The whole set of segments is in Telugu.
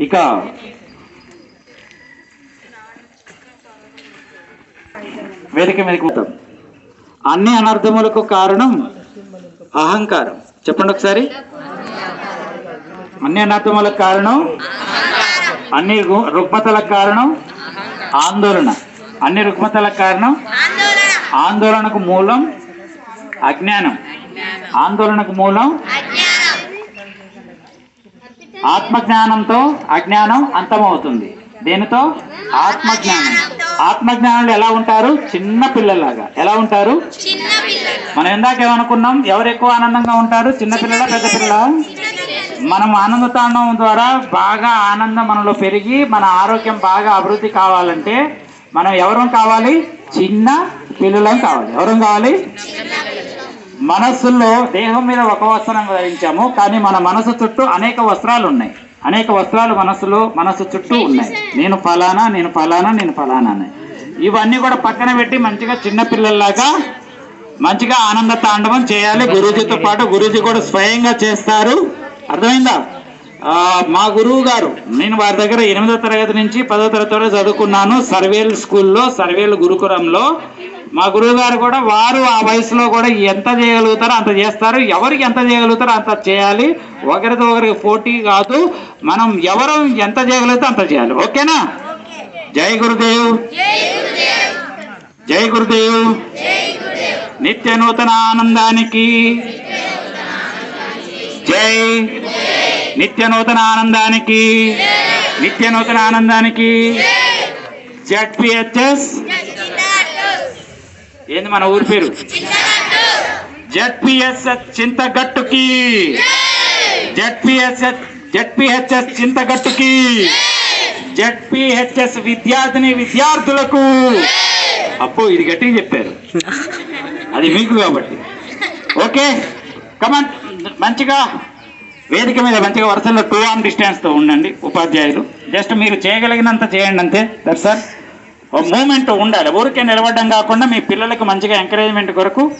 ఇక వేదిక మీదకి అన్ని అనర్థములకు కారణం అహంకారం. చెప్పండి ఒకసారి. అన్ని అనర్థములకు కారణం అన్ని రుగ్మతలకు కారణం ఆందోళన. అన్ని రుగ్మతలకు కారణం ఆందోళనకు మూలం అజ్ఞానం. ఆందోళనకు మూలం ఆత్మజ్ఞానంతో అజ్ఞానం అంతమవుతుంది. దేనితో? ఆత్మజ్ఞానం. ఆత్మజ్ఞానులు ఎలా ఉంటారు? చిన్న పిల్లలాగా ఎలా ఉంటారు? మనం ఇందాక ఏమనుకున్నాం? ఎవరు ఎక్కువ ఆనందంగా ఉంటారు? చిన్న పిల్లల పెద్ద పిల్లల? మనం ఆనంద తాండవం ద్వారా బాగా ఆనందం మనలో పెరిగి మన ఆరోగ్యం బాగా అభివృద్ధి కావాలంటే మనం ఎవరం కావాలి? చిన్న పిల్లలం కావాలి. ఎవరం కావాలి? మనస్సులో దేహం మీద ఒక వస్త్రం ధరించాము కానీ మన మనసు చుట్టూ అనేక వస్త్రాలు ఉన్నాయి అనేక వస్త్రాలు మనస్సులో మనసు చుట్టూ ఉన్నాయి. నేను ఫలానా నేను ఫలానా నేను ఫలానా అని ఇవన్నీ కూడా పక్కన పెట్టి మంచిగా చిన్న పిల్లల్లాగా మంచిగా ఆనంద తాండవం చేయాలి. గురూజీతో పాటు గురూజీ కూడా స్వయంగా చేస్తారు. అర్థమైందా? మా గురువు గారు నేను వారి దగ్గర ఎనిమిదో తరగతి నుంచి పదో తరగతి వరకు చదువుకున్నాను. సర్వేల్ స్కూల్లో సర్వేల్ గురుకులంలో. మా గురువు గారు కూడా వారు ఆ వయసులో కూడా ఎంత చేయగలుగుతారో అంత చేస్తారు. ఎవరికి ఎంత చేయగలుగుతారో అంత చేయాలి. ఒకరితో ఒకరికి పోటీ కాదు. మనం ఎవరు ఎంత చేయగలుగుతారో అంత చేయాలి. ఓకేనా? జై గురుదేవ్. జై గురుదేవ్. నిత్య నూతన ఆనందానికి. జై. నిత్య నూతన ఆనందానికి. నిత్య నూతన ఆనందానికి. జడ్పిహెచ్ఎస్. ఏంది మన ఊరి పేరు? జడ్పిఎస్ఎస్ చింతగట్టుకి. జడ్పిఎస్ఎస్ జడ్పిహెచ్ఎస్ చింతగట్టుకి. జడ్పిహెచ్ఎస్ విద్యార్థిని విద్యార్థులకు. అప్పు ఇది గట్టిగా చెప్పారు. అది మీకు కాబట్టి. ఓకే కమాన్ మంచిగా వేదిక మీద మంచిగా వరుసలో టూ ఆర్మ్ డిస్టెన్స్తో ఉండండి ఉపాధ్యాయులు. జస్ట్ మీరు చేయగలిగినంత చేయండి అంతే. సార్ మూమెంట్ ఉండాలి. ఊరికే నిలబడడం కాకుండా మీ పిల్లలకు మంచిగా ఎంకరేజ్మెంట్ కొరకు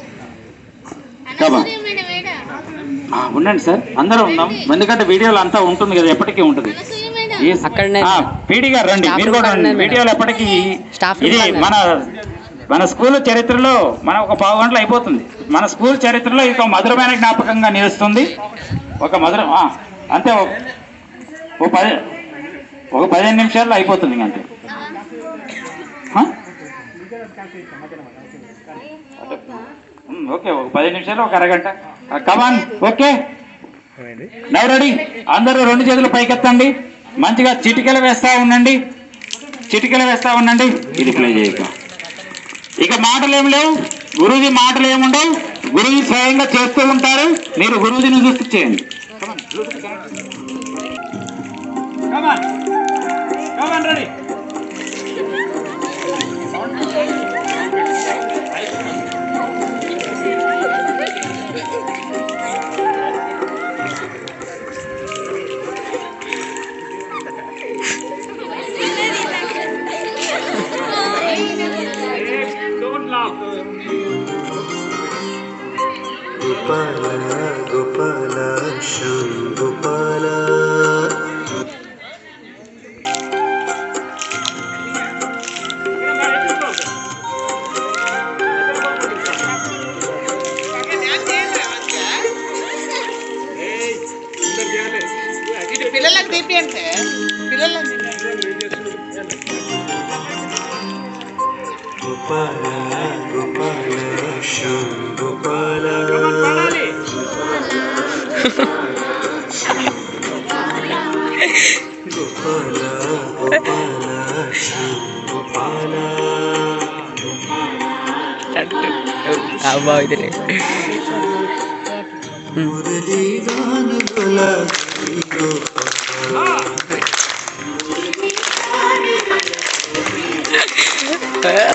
ఉండండి సార్. అందరూ ఉందాం. ఎందుకంటే వీడియోలో అంతా ఉంటుంది కదా ఎప్పటికీ ఉంటుంది. పీడి గారు రండి. మీరు కూడా వీడియోలు ఎప్పటికీ ఇది. మన మన స్కూల్ చరిత్రలో మన ఒక పావు గంటలు అయిపోతుంది. మన స్కూల్ చరిత్రలో ఇది ఒక మధురమైన జ్ఞాపకంగా నిలుస్తుంది. ఒక మధుర అంతే. ఓ- ఓ పది ఒక పదిహేను నిమిషాల్లో అయిపోతుంది అంతే. ఓకే ఒక పది నిమిషాలు ఒక అరగంట. Come on okay. నవ్ రెడీ అందరూ రెండు చేతులు పైకెత్తండి. మంచిగా చిటికలు వేస్తా ఉండండి. చిటికలు వేస్తా ఉండండి. ఇది ప్లే చేయక. ఇక మాటలు ఏం లేవు. గురూజీ మాటలు ఏముండవు గురువుజీ స్వయంగా చేస్తూ ఉంటారు. మీరు గురూజీని చూస్తూ చేయండి. రెడీ അമ്മ ഇതില് വേറെ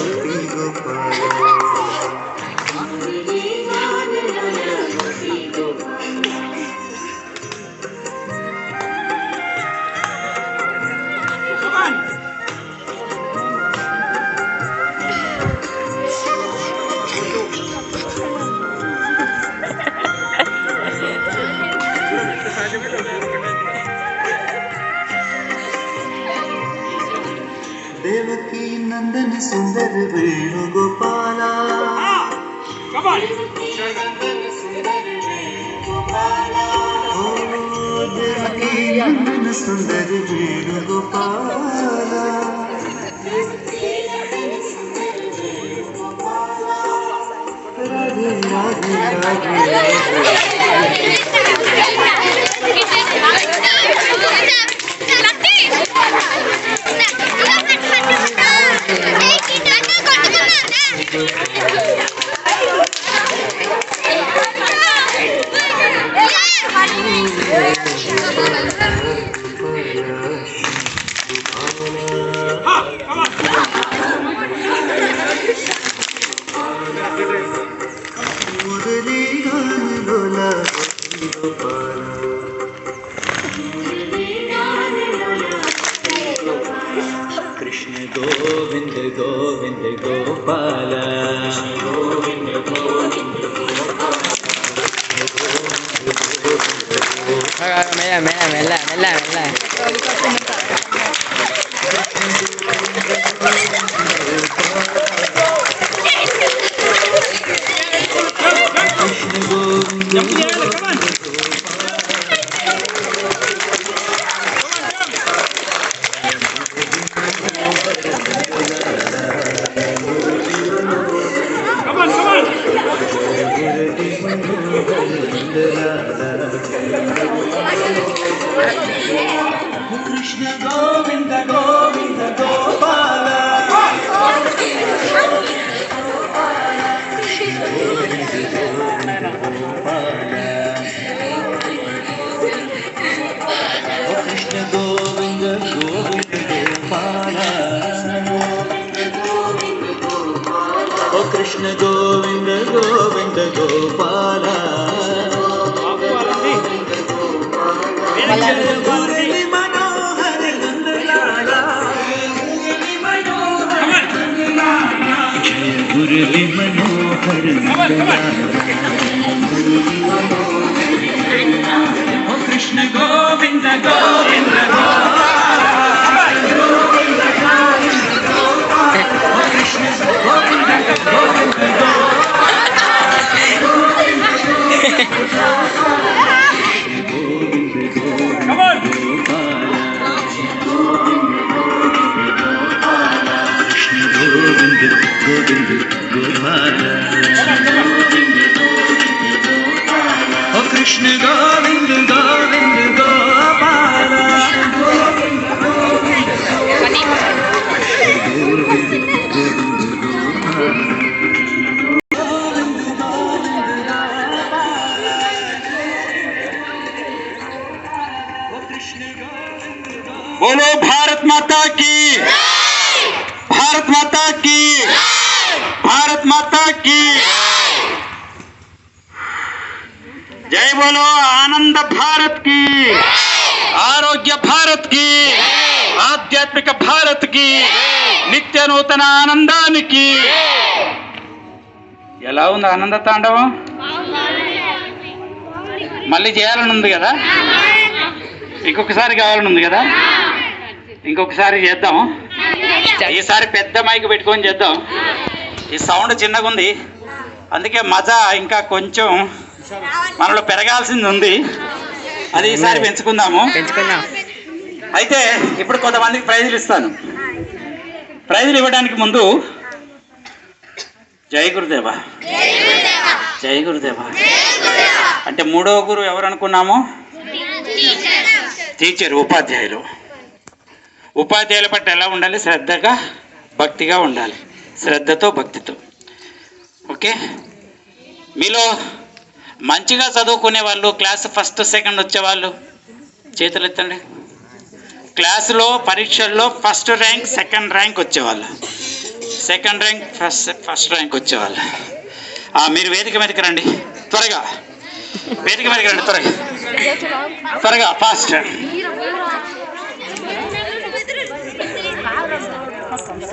सुंदर वेणुगोपाला। ओ सुंदर वेणुगोपाला राधे राधे राधे Thank you. ಕೃಷ್ಣ ಗೋವಿಂದ ಗೋವಿಂದ ಗೋಪಾಲ ಮುರಳಿ ಮನೋಹರ ನಂದಲಾಲ ಮುರಳಿ ಮನೋಹರ ನಂದಲಾಲ ಕೃಷ್ಣ ಗೋವಿಂದ ಗೋವಿಂದ ಗೋಪಾಲ 我们的歌我们的歌我们 बोलो भारत माता की भारत माता की भारत माता की जय बोलो आनंद भारत की आरोग्य भारत की आध्यात्मिक भारत की नित्य నిత్య నూతన ఆనందానికి ఎలా ఉంది ఆనంద తాండవం మళ్ళీ చేయాలని ఉంది కదా ఇంకొకసారి కావాలని ఉంది కదా? ఇంకొకసారి చేద్దాం. ఈసారి పెద్ద మైక్ పెట్టుకొని చేద్దాం. ఈ సౌండ్ చిన్నగా ఉంది. అందుకే మజా ఇంకా కొంచెం మనలో పెరగాల్సింది ఉంది. అది ఈసారి పెంచుకుందాము. పెంచుకుందాం. అయితే ఇప్పుడు కొంతమందికి ప్రైజులు ఇస్తాను. ప్రైజులు ఇవ్వడానికి ముందు జై గురుదేవా. జై గురుదేవా. అంటే మూడవ గురు ఎవరు అనుకున్నాము? టీచర్ ఉపాధ్యాయులు. ఉపాధ్యాయుల పట్ల ఎలా ఉండాలి? శ్రద్ధగా భక్తిగా ఉండాలి. శ్రద్ధతో భక్తితో. ఓకే? మీలో మంచిగా చదువుకునే వాళ్ళు క్లాస్ ఫస్ట్ సెకండ్ వచ్చేవాళ్ళు చేతులు ఎత్తండి. క్లాసులో పరీక్షల్లో ఫస్ట్ ర్యాంక్ సెకండ్ ర్యాంక్ వచ్చేవాళ్ళు. Second rank first first rank వచ్చేవాళ్ళు. మీరు వేదిక మీదకి రండి. త్వరగా. వేదిక మీదకి రండి త్వరగా. త్వరగా ఫాస్ట్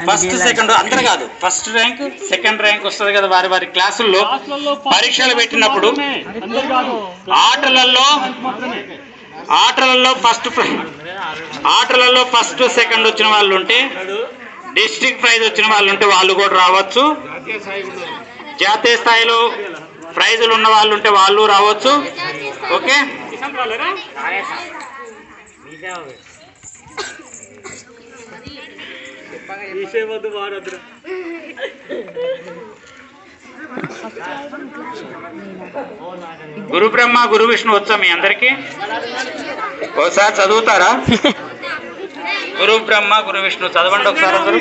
ఫస్ట్ సెకండ్ అందరు కాదు. ఫస్ట్ ర్యాంక్ సెకండ్ ర్యాంక్ వస్తుంది కదా వారి వారి క్లాసుల్లో. పరీక్షలు పెట్టినప్పుడు ఆటలలో ఆటలలో ఫస్ట్ ఆటలలో ఫస్ట్ సెకండ్ వచ్చిన వాళ్ళు ఉంటే డిస్ట్రిక్ట్ ప్రైజ్ వచ్చిన వాళ్ళు ఉంటే వాళ్ళు కూడా రావచ్చు. జాతీయ స్థాయిలో ప్రైజులు ఉన్న వాళ్ళు ఉంటే వాళ్ళు రావచ్చు. ఓకే? గురు బ్రహ్మ గురు విష్ణు వచ్చా మీ అందరికి? ఒకసారి చదువుతారా? గురు బ్రహ్మ గురు విష్ణు చదవండి ఒకసారి అందరూ.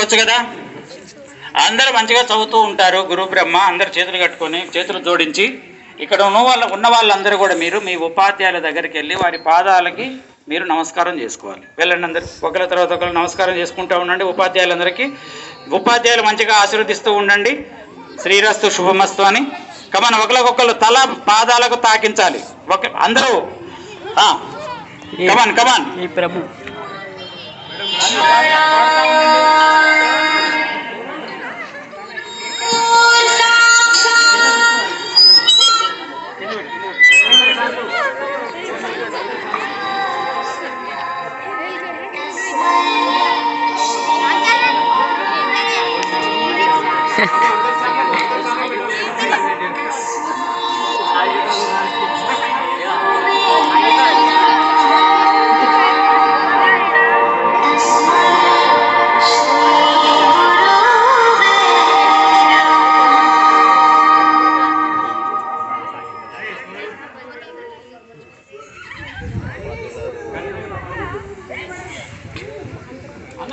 అందరికి కదా? అందరూ మంచిగా చదువుతూ ఉంటారు గురు బ్రహ్మ అందరు చేతులు కట్టుకొని చేతులు జోడించి. ఇక్కడ ఉన్న వాళ్ళ ఉన్న వాళ్ళందరూ కూడా మీరు మీ ఉపాధ్యాయుల దగ్గరికి వెళ్ళి వారి పాదాలకి మీరు నమస్కారం చేసుకోవాలి. వెళ్ళండి అందరు. ఒకరి తర్వాత ఒకరు నమస్కారం చేసుకుంటూ ఉండండి ఉపాధ్యాయులందరికీ. ఉపాధ్యాయులు మంచిగా ఆశీర్వదిస్తూ ఉండండి. శ్రీరస్తు శుభమస్తు అని. కమన్ ఒకరికొకరు తల పాదాలకు తాకించాలి. ఒక అందరూ. కమాన్ కమాన్ ఈ ప్రభు. 안 녕.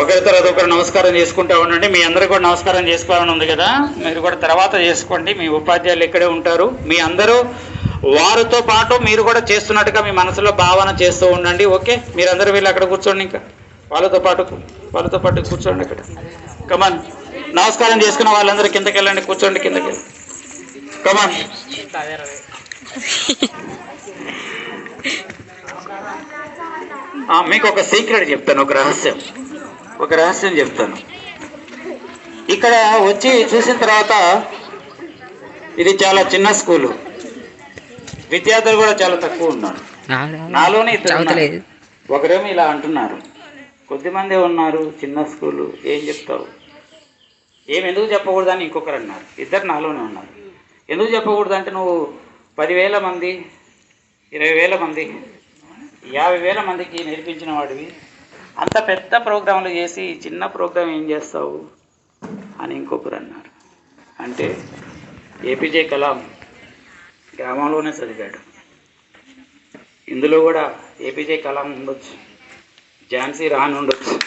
ఒకరి తర్వాత ఒకరు నమస్కారం చేసుకుంటా ఉండండి. మీ అందరూ కూడా నమస్కారం చేసుకోవాలని ఉంది కదా. మీరు కూడా తర్వాత చేసుకోండి. మీ ఉపాధ్యాయులు ఇక్కడే ఉంటారు. మీ అందరూ వారితో పాటు మీరు కూడా చేస్తున్నట్టుగా మీ మనసులో భావన చేస్తూ ఉండండి. ఓకే మీరందరూ వీళ్ళు అక్కడ కూర్చోండి ఇంకా. వాళ్ళతో పాటు వాళ్ళతో పాటు కూర్చోండి అక్కడ. కమాన్ నమస్కారం చేసుకున్న వాళ్ళందరూ కిందకి వెళ్ళండి. కూర్చోండి కిందకి. కమాన్ మీకు ఒక సీక్రెట్ చెప్తాను ఒక రహస్యం. ఒక రహస్యం చెప్తాను. ఇక్కడ వచ్చి చూసిన తర్వాత ఇది చాలా చిన్న స్కూలు. విద్యార్థులు కూడా చాలా తక్కువ ఉన్నారు. నాలోనే ఇద్దరు ఒకరేమో ఇలా అంటున్నారు. కొద్దిమందే ఉన్నారు చిన్న స్కూలు ఏం చెప్తావు? ఏం ఎందుకు చెప్పకూడదని ఇంకొకరు అన్నారు. ఇద్దరు నాలోనే ఉన్నారు. ఎందుకు చెప్పకూడదు అంటే నువ్వు పదివేల మంది ఇరవై వేల మంది యాభై వేల మందికి నేర్పించిన వాడివి. అంత పెద్ద ప్రోగ్రాంలు చేసి చిన్న ప్రోగ్రాం ఏం చేస్తావు అని ఇంకొకరు అన్నారు. అంటే ఏపీజే కలాం గ్రామంలోనే చదివాడు. ఇందులో కూడా ఏపీజే కలాం ఉండొచ్చు ఝాన్సీ రాన్ ఉండొచ్చు.